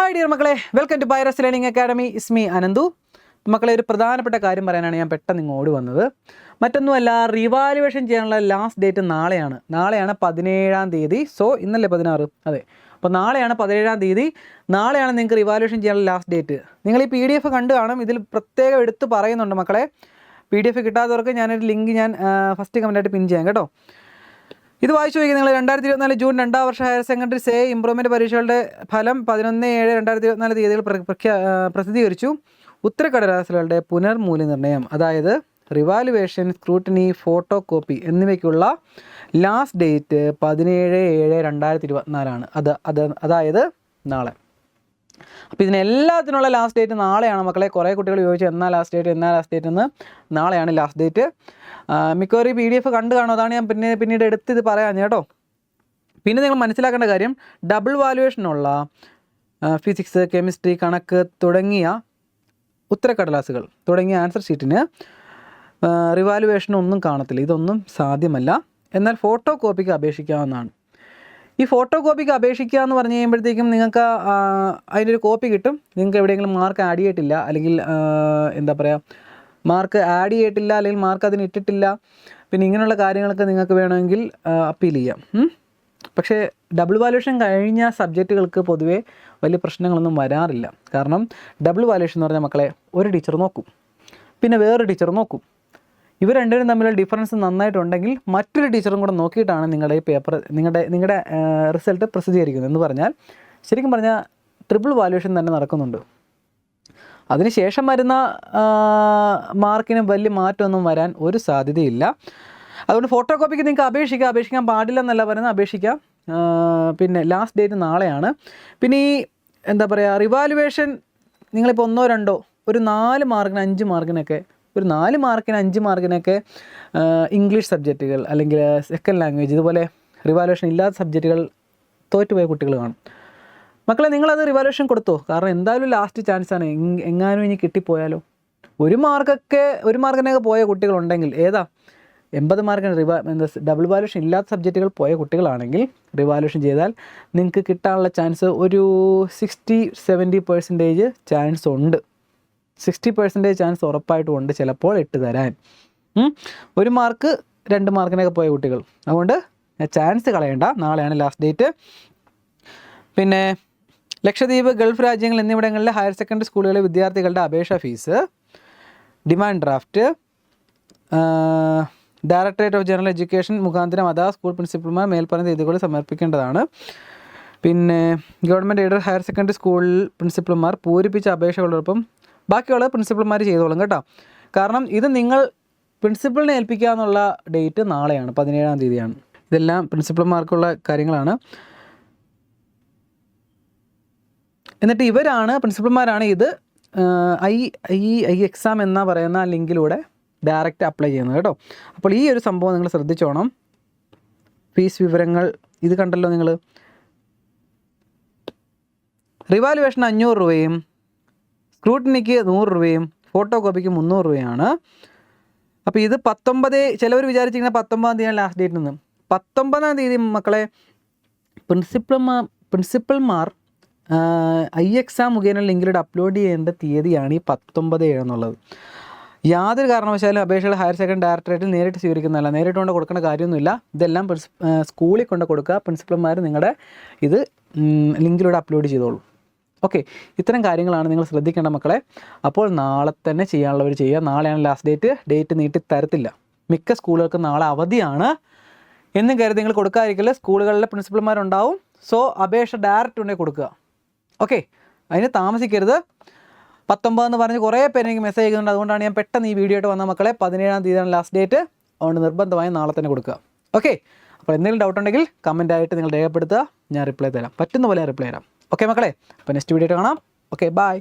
Hi dear മക്കളെ. Welcome to Byres learning academy is me Ananthu മക്കളെ ഒരു പ്രധാനപ്പെട്ട കാര്യം പറയാനാണ് ഞാൻ പെട്ടെന്ന് ഇങ്ങ് ഓടി വന്നത്. മറ്റൊന്നുമല്ല റിവാലുവേഷൻ ചെയ്യാനുള്ള ലാസ്റ്റ് ഡേറ്റ് നാളെയാണ്. നാളെയാണ് പതിനേഴാം തീയതി. സോ ഇന്നല്ലേ പതിനാറ്? അതെ. അപ്പോൾ നാളെയാണ് പതിനേഴാം തീയതി. നാളെയാണ് നിങ്ങൾക്ക് റിവാലുവേഷൻ ചെയ്യാനുള്ള ലാസ്റ്റ് ഡേറ്റ് നിങ്ങൾ ഈ പി ഡി എഫ് കണ്ടു കാണും. ഇതിൽ പ്രത്യേകം എടുത്ത് പറയുന്നുണ്ട് മക്കളെ. പി ഡി എഫ് കിട്ടാത്തവർക്ക് ഞാനൊരു ലിങ്ക് ഞാൻ ഫസ്റ്റ് കമന്റായിട്ട് പിൻ ചെയ്യാം കേട്ടോ. ഇത് വായിച്ചു നോക്കി നിങ്ങൾ രണ്ടായിരത്തി ഇരുപത്തിനാല് ജൂൺ രണ്ടാം വർഷ ഹയർ സെക്കൻഡറി സേ ഇംപ്രൂവ്മെന്റ് പരീക്ഷകളുടെ ഫലം പതിനൊന്ന് ഏഴ് രണ്ടായിരത്തി ഇരുപത്തിനാല് തീയതികൾ പ്ര- പ്രഖ്യാ പ്രസിദ്ധീകരിച്ചു. ഉത്തരക്കടലാസുകളുടെ പുനർമൂല്യനിർണയം അതായത് റിവാലുവേഷൻ സ്ക്രൂട്ടിനി ഫോട്ടോ കോപ്പി എന്നിവയ്ക്കുള്ള ലാസ്റ്റ് ഡേറ്റ് പതിനേഴ് ഏഴ് രണ്ടായിരത്തി ഇരുപത്തിനാലാണ് അത് അത് അതായത് നാളെ. അപ്പോൾ ഇതിന് എല്ലാത്തിനുള്ള ലാസ്റ്റ് ഡേറ്റ് നാളെയാണ്. മക്കളെ കുറേ കുട്ടികൾ ചോദിച്ചു എന്നാ ലാസ്റ്റ് ഡേറ്റ് എന്നാ ലാസ്റ്റ് ഡേറ്റ് എന്ന്. നാളെയാണ് ലാസ്റ്റ് ഡേറ്റ് മിക്കവാറും പി ഡി എഫ് കണ്ടു കാണും. അതാണ് ഞാൻ പിന്നെ പിന്നീട് എടുത്ത് ഇത് പറയാൻ കേട്ടോ. പിന്നെ നിങ്ങൾ മനസ്സിലാക്കേണ്ട കാര്യം ഡബിൾ വാലുവേഷനുള്ള ഫിസിക്സ് കെമിസ്ട്രി കണക്ക് തുടങ്ങിയ ഉത്തരക്കടലാസുകൾ തുടങ്ങിയ ആൻസർ ഷീറ്റിന് റിവാലുവേഷൻ ഒന്നും കാണത്തില്ല. ഇതൊന്നും സാധ്യമല്ല. എന്നാൽ ഫോട്ടോ കോപ്പിക്ക് അപേക്ഷിക്കാവുന്നതാണ്. ഈ ഫോട്ടോ കോപ്പിക്ക് അപേക്ഷിക്കുക എന്ന് പറഞ്ഞു കഴിയുമ്പോഴത്തേക്കും നിങ്ങൾക്ക് അതിന്റെ ഒരു കോപ്പി കിട്ടും. നിങ്ങൾക്ക് എവിടെയെങ്കിലും മാർക്ക് ആഡ് ചെയ്തിട്ടില്ല അല്ലെങ്കിൽ എന്താ പറയുക മാർക്ക് ആഡ് ചെയ്തിട്ടില്ല അല്ലെങ്കിൽ മാർക്ക് അതിന് ഇട്ടിട്ടില്ല. പിന്നെ ഇങ്ങനെയുള്ള കാര്യങ്ങളൊക്കെ നിങ്ങൾക്ക് വേണമെങ്കിൽ അപ്പീൽ ചെയ്യാം. പക്ഷേ ഡബിൾ വാലുവേഷൻ കഴിഞ്ഞ സബ്ജക്റ്റുകൾക്ക് പൊതുവേ വലിയ പ്രശ്നങ്ങളൊന്നും വരാറില്ല. കാരണം ഡബിൾ വാലുവേഷൻ എന്ന് പറഞ്ഞാൽ മക്കളെ ഒരു ടീച്ചർ നോക്കും. പിന്നെ വേറൊരു ടീച്ചർ നോക്കും. ഇവർ രണ്ടുപേരും തമ്മിലുള്ള ഡിഫറൻസ് നന്നായിട്ടുണ്ടെങ്കിൽ മറ്റൊരു ടീച്ചറും കൂടെ നോക്കിയിട്ടാണ് നിങ്ങളുടെ ഈ പേപ്പർ നിങ്ങളുടെ നിങ്ങളുടെ റിസൾട്ട് പ്രസിദ്ധീകരിക്കുന്നത് എന്ന് പറഞ്ഞാൽ ശരിക്കും പറഞ്ഞാൽ ട്രിപ്പിൾ വാല്യൂഷൻ തന്നെ നടക്കുന്നുണ്ട്. അതിനുശേഷം വരുന്ന മാർക്കിന് വലിയ മാറ്റമൊന്നും വരാൻ ഒരു സാധ്യതയില്ല. അതുകൊണ്ട് ഫോട്ടോ കോപ്പിക്ക് നിങ്ങൾക്ക് അപേക്ഷിക്കാം. അപേക്ഷിക്കാൻ പാടില്ല എന്നല്ല പറയുന്നത്. അപേക്ഷിക്കാം. പിന്നെ ലാസ്റ്റ് ഡേറ്റ് നാളെയാണ്. പിന്നെ ഈ എന്താ പറയുക റിവാലുവേഷൻ നിങ്ങളിപ്പോൾ ഒന്നോ രണ്ടോ ഒരു നാല് മാർക്കിന് അഞ്ച് മാർക്കിനൊക്കെ ഒരു നാല് മാർക്കിന് അഞ്ച് മാർക്കിനൊക്കെ ഇംഗ്ലീഷ് സബ്ജക്റ്റുകൾ അല്ലെങ്കിൽ സെക്കൻഡ് ലാംഗ്വേജ് ഇതുപോലെ റിവാലുവേഷൻ ഇല്ലാത്ത സബ്ജക്റ്റുകൾ തോറ്റുപോയ കുട്ടികൾ കാണും. മക്കളെ നിങ്ങളത് റിവാലുവേഷൻ കൊടുത്തോ? കാരണം എന്തായാലും ലാസ്റ്റ് ചാൻസ് ആണ്. എങ്ങാനും ഇനി കിട്ടിപ്പോയാലോ? ഒരു മാർക്കൊക്കെ ഒരു മാർക്കിനൊക്കെ പോയ കുട്ടികളുണ്ടെങ്കിൽ ഏതാ? എൺപത് മാർക്കിന് റിവാ എന്താ ഡബിൾ വാലുവേഷൻ ഇല്ലാത്ത സബ്ജക്റ്റുകൾ പോയ കുട്ടികളാണെങ്കിൽ റിവാലുവേഷൻ ചെയ്താൽ നിങ്ങൾക്ക് കിട്ടാനുള്ള ചാൻസ് ഒരു സിക്സ്റ്റി സെവന്റി പെർസെന്റേജ് ചാൻസ് ഉണ്ട്. സിക്സ്റ്റി പെർസെന്റേജ് ചാൻസ് ഉറപ്പായിട്ടും ഉണ്ട് ചിലപ്പോൾ ഇട്ട് തരാൻ. ഒരു മാർക്ക് രണ്ട് മാർക്കിനൊക്കെ പോയ കുട്ടികൾ. അതുകൊണ്ട് ചാൻസ് കളയണ്ട. നാളെയാണ് ലാസ്റ്റ് ഡേറ്റ് പിന്നെ ലക്ഷദ്വീപ് ഗൾഫ് രാജ്യങ്ങൾ എന്നിവിടങ്ങളിലെ ഹയർ സെക്കൻഡറി സ്കൂളുകളിലെ വിദ്യാർത്ഥികളുടെ അപേക്ഷ fees demand draft directorate of general education മുഖാന്തരം അതാ സ്കൂൾ പ്രിൻസിപ്പൽമാർ മേൽപ്പറഞ്ഞ തീയതികളിൽ സമർപ്പിക്കേണ്ടതാണ്. പിന്നെ government aided higher secondary school പ്രിൻസിപ്പൽമാർ പൂരിപ്പിച്ച അപേക്ഷകളോടൊപ്പം ബാക്കിയുള്ളത് പ്രിൻസിപ്പൾമാർ ചെയ്തോളും കേട്ടോ. കാരണം ഇത് നിങ്ങൾ പ്രിൻസിപ്പളിനെ ഏൽപ്പിക്കുക എന്നുള്ള ഡേറ്റ് നാളെയാണ് പതിനേഴാം തീയതിയാണ്. ഇതെല്ലാം പ്രിൻസിപ്പൾമാർക്കുള്ള കാര്യങ്ങളാണ്. എന്നിട്ട് ഇവരാണ് പ്രിൻസിപ്പൾമാരാണ് ഇത് ഐ ഐ ഐ എക്സാം എന്ന പറയുന്ന ലിങ്കിലൂടെ ഡയറക്റ്റ് അപ്ലൈ ചെയ്യുന്നത് കേട്ടോ. അപ്പോൾ ഈ ഒരു സംഭവം നിങ്ങൾ ശ്രദ്ധിച്ചോണം. ഫീസ് വിവരങ്ങൾ ഇത് കണ്ടല്ലോ നിങ്ങൾ റിവാലുവേഷൻ അഞ്ഞൂറ് രൂപയും സ്ക്രൂട്ടിനിക്ക് നൂറ് രൂപയും ഫോട്ടോ കോപ്പിക്ക് മുന്നൂറ് രൂപയാണ്. അപ്പോൾ ഇത് പത്തൊമ്പത് ചിലവർ വിചാരിച്ചിരിക്കുന്ന പത്തൊമ്പതാം തീയതിയാണ് ലാസ്റ്റ് ഡേറ്റ് നിന്ന് പത്തൊമ്പതാം തീയതി മക്കളെ പ്രിൻസിപ്പൽമാർ പ്രിൻസിപ്പൽമാർ ഐ എക്സാം മുഖേന ലിങ്കിലൂടെ അപ്ലോഡ് ചെയ്യേണ്ട തീയതിയാണ് ഈ പത്തൊമ്പത് എന്നുള്ളത്. യാതൊരു കാരണവശാലും അപേക്ഷകൾ ഹയർ സെക്കൻഡറി ഡയറക്ടറേറ്റിൽ നേരിട്ട് സ്വീകരിക്കുന്നതല്ല. നേരിട്ട് കൊണ്ട് കൊടുക്കേണ്ട കാര്യമൊന്നുമില്ല. ഇതെല്ലാം സ്കൂളിൽ കൊണ്ട് കൊടുക്കുക. പ്രിൻസിപ്പൽമാർ നിങ്ങളുടെ ഇത് ലിങ്കിലൂടെ അപ്ലോഡ് ചെയ്തോളൂ. ഓക്കെ ഇത്തരം കാര്യങ്ങളാണ് നിങ്ങൾ ശ്രദ്ധിക്കേണ്ട മക്കളെ. അപ്പോൾ നാളെ തന്നെ ചെയ്യാനുള്ളവർ ചെയ്യുക. നാളെയാണ് ലാസ്റ്റ് ഡേറ്റ് ഡേറ്റ് നീട്ടി തരത്തില്ല. മിക്ക സ്കൂളുകൾക്കും നാളെ അവധിയാണ് എന്നും കരുതി നിങ്ങൾ കൊടുക്കാതിരിക്കില്ല സ്കൂളുകളിലെ പ്രിൻസിപ്പൽമാരുണ്ടാവും. സോ അപേക്ഷ ഡയറക്റ്റ് ഉണ്ടെങ്കിൽ കൊടുക്കുക. ഓക്കെ അതിന് താമസിക്കരുത്. പത്തൊമ്പത് എന്ന് പറഞ്ഞ് കുറേ പേര് എനിക്ക് മെസ്സേജ് ചെയ്യുന്നുണ്ട്. അതുകൊണ്ടാണ് ഞാൻ പെട്ടെന്ന് ഈ വീഡിയോ ആയിട്ട് വന്ന മക്കളെ. പതിനേഴാം തീയതിയാണ് ലാസ്റ്റ് ഡേറ്റ് അതുകൊണ്ട് നിർബന്ധമായും നാളെ തന്നെ കൊടുക്കുക. ഓക്കെ അപ്പോൾ എന്തെങ്കിലും ഡൗട്ട് ഉണ്ടെങ്കിൽ കമന്റായിട്ട് നിങ്ങൾ രേഖപ്പെടുത്തുക. ഞാൻ റിപ്ലൈ തരാം. പറ്റുന്ന പോലെ റിപ്ലൈ തരാം. ഓക്കെ മക്കളെ അപ്പോൾ നെക്സ്റ്റ് വീഡിയോ കാണാം. Okay bye